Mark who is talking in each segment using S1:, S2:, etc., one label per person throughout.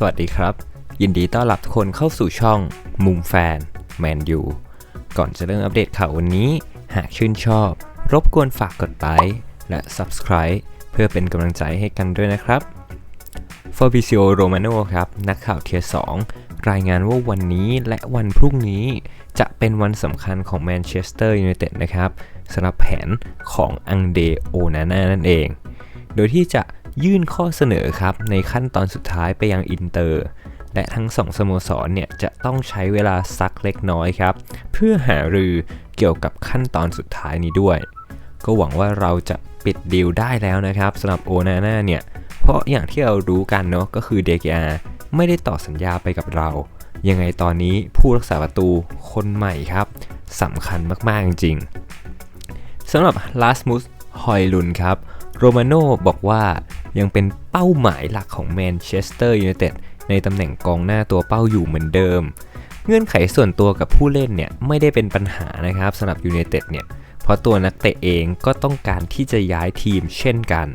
S1: สวัสดีครับ ยินดีต้อนรับทุกคนเข้าสู่ช่องมุมแฟนแมนยูก่อนจะเริ่มอัปเดตข่าววันนี้ หากชื่นชอบ รบกวนฝากกดไลค์และ Subscribe เพื่อเป็นกำลังใจให้กันด้วยนะครับฟอร์บิซิโอโรมาโนครับ นักข่าวเทียร์2รายงานว่าวันนี้และวันพรุ่งนี้จะเป็นวันสำคัญของแมนเชสเตอร์ยูไนเต็ดนะครับสำหรับแผนของอังเดโอนาน่านั่นเอง โดยที่จะ ยื่นข้อเสนอครับในขั้นตอนสุดท้ายไปยังอินเตอร์ และทั้งสองสโมสรเนี่ยจะต้องใช้เวลาสักเล็กน้อยครับ เพื่อหารือเกี่ยวกับขั้นตอนสุดท้ายนี้ด้วย ก็หวังว่าเราจะปิดดีลได้แล้วนะครับสำหรับโอนาน่าเนี่ย เพราะอย่างที่เรารู้กันเนาะก็คือเดกอาไม่ได้ต่อสัญญาไปกับเรา ยังไงตอนนี้ผู้รักษาประตูคนใหม่ครับสำคัญมากๆจริงๆสำหรับลาสมุสฮอยลุนครับโรมาโนบอกว่า ยังเป็นเป้าหมายหลักของแมนเชสเตอร์ยูไนเต็ดในตำแหน่งกองหน้าตัวเป้าอยู่เหมือนเดิม เงื่อนไขส่วนตัวกับผู้เล่นเนี่ยไม่ได้เป็นปัญหานะครับสำหรับยูไนเต็ดเนี่ยเพราะตัวนักเตะเองก็ต้องการที่จะย้ายทีมเช่นกัน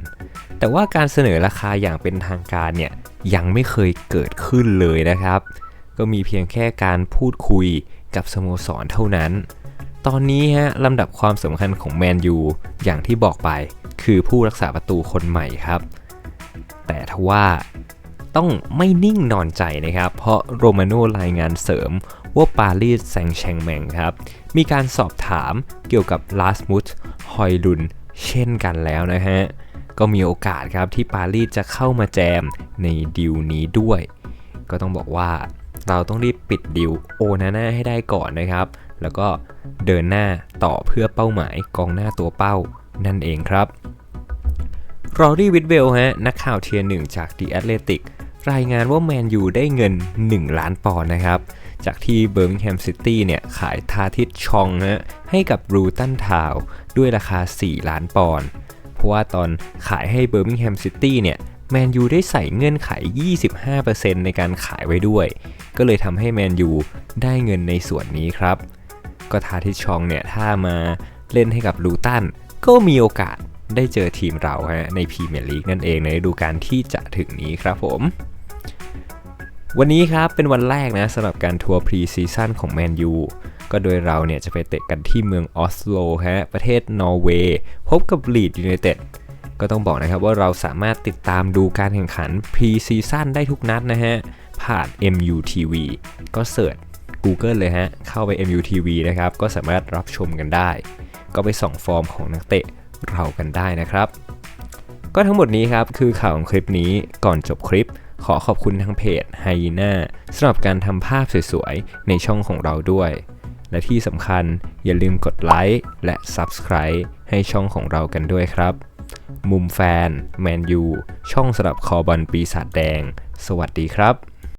S1: แต่ว่าการเสนอราคาอย่างเป็นทางการเนี่ยยังไม่เคยเกิดขึ้นเลยนะครับ ก็มีเพียงแค่การพูดคุยกับสโมสรเท่านั้น ตอนนี้ฮะลำดับความสำคัญของแมนยูอย่างที่บอกไป คือผู้รักษาประตูคนใหม่ครับ แต่ทว่าต้องไม่นิ่งนอนใจนะครับ เพราะโรมาโนรายงานเสริมว่าปารีสแซงแชงแมงครับ มีการสอบถามเกี่ยวกับลาสมุตฮอยลุนเช่นกันแล้วนะฮะ ก็มีโอกาสครับที่ปารีสจะเข้ามาแจมในดิวนี้ด้วย ก็ต้องบอกว่าเราต้องรีบปิดดิวโอนาน่าให้ได้ก่อนนะครับ แล้วก็เดินหน้าต่อเพื่อเป้าหมายกองหน้าตัวเป้านั่นเองครับ รอรี่วิดเวลฮะนักข่าวเทียร์หนึ่งจาก The Athletic รายงานว่าแมนยูได้เงิน 1 ล้านปอนด์นะครับ จากที่เบอร์มิงแฮมซิตี้เนี่ยขายทาทิตชองนะให้กับรูตันทาวด้วยราคา 4 ล้านปอนด์เพราะว่าตอนขายให้เบอร์มิงแฮมซิตี้เนี่ยแมนยูได้ใส่เงื่อนไข 25%ในการขายไว้ด้วย ก็เลยทำให้แมนยูได้เงินในส่วนนี้ครับ ก็ทาทิตชองเนี่ยถ้ามาเล่นให้กับรูตันก็มีโอกาส ได้เจอทีมเราฮะในพรีเมียร์ลีกนั่นเองในฤดูกาลที่จะถึงนี้ครับผม วันนี้ครับเป็นวันแรกนะสำหรับการทัวร์พรีซีซั่นของแมนยูก็โดยเราเนี่ยจะไปเตะกันที่เมืองออสโลฮะประเทศนอร์เวย์พบกับลีดยูไนเต็ดก็ต้องบอกนะครับว่าเราสามารถติดตามดูการแข่งขันพรีซีซั่นได้ทุกนัดนะฮะ ผ่าน MUTV ก็เสิร์ช Google เลยฮะ เข้าไป MUTV นะครับ ก็สามารถรับชมกันได้ ก็ไปส่องฟอร์มของนักเตะ เรากันได้นะครับ ก็ทั้งหมดนี้ครับคือข่าวของคลิปนี้ก่อนจบคลิป ขอขอบคุณทางเพจไฮยีน่าสำหรับการทำภาพสวยๆ ในช่องของเราด้วย และที่สำคัญอย่าลืมกดไลค์และ Subscribe ให้ช่องของเรากันด้วยครับ มุมแฟน แมนยู ช่องสำหรับคอบอลปีศาจแดง สวัสดีครับ